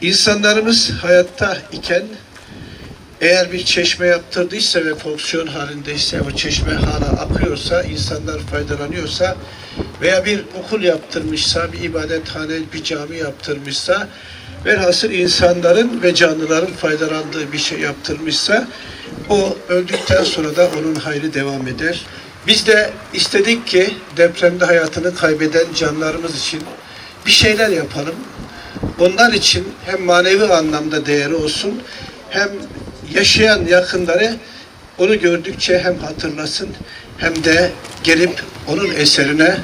İnsanlarımız hayatta iken eğer bir çeşme yaptırdıysa ve fonksiyon halindeyse, o çeşme hala akıyorsa, insanlar faydalanıyorsa veya bir okul yaptırmışsa, bir ibadethane, bir cami yaptırmışsa, velhasıl insanların ve canlıların faydalandığı bir şey yaptırmışsa, o öldükten sonra da onun hayrı devam eder. Biz de istedik ki depremde hayatını kaybeden canlarımız için bir şeyler yapalım. Onlar için hem manevi anlamda değeri olsun, hem yaşayan yakınları onu gördükçe hem hatırlasın hem de gelip onun eserine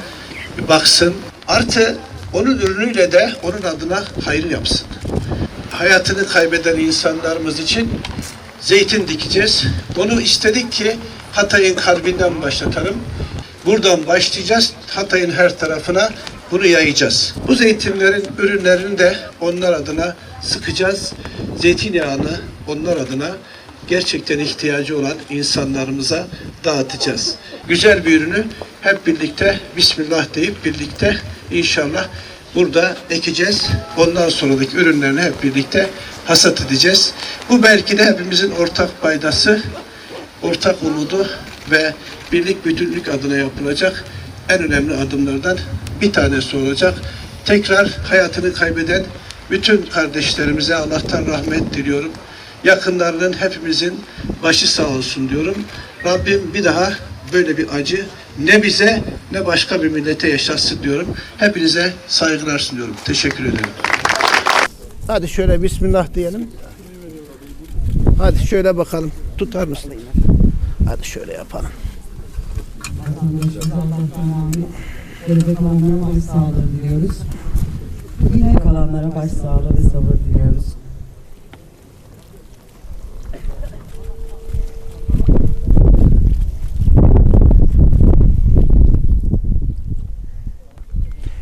baksın. Artı onun ürünüyle de onun adına hayır yapsın. Hayatını kaybeden insanlarımız için zeytin dikeceğiz. Bunu istedik ki Hatay'ın kalbinden başlatalım. Buradan başlayacağız. Hatay'ın her tarafına bunu yayacağız. Bu zeytinlerin ürünlerini de onlar adına sıkacağız. Zeytinyağını onlar adına gerçekten ihtiyacı olan insanlarımıza dağıtacağız. Güzel bir ürünü hep birlikte Bismillah deyip birlikte inşallah burada ekeceğiz. Ondan sonraki ürünlerini hep birlikte hasat edeceğiz. Bu belki de hepimizin ortak paydası, ortak umudu ve birlik bütünlük adına yapılacak en önemli adımlardan bir tanesi olacak. Tekrar hayatını kaybeden bütün kardeşlerimize Allah'tan rahmet diliyorum. Yakınlarının hepimizin başı sağ olsun diyorum. Rabbim bir daha böyle bir acı ne bize ne başka bir millete yaşatsın diyorum. Hepinize saygılar sunuyorum. Teşekkür ederim. Hadi şöyle Bismillah diyelim. Hadi şöyle bakalım. Tutar mısın? Hadi şöyle yapalım. Gelecek olanlara başsağlığı diliyoruz. Yine kalanlara ve sabır diliyoruz.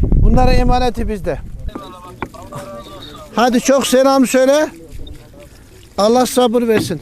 Bunların emaneti bizde. Hadi çok selam söyle. Allah sabır versin.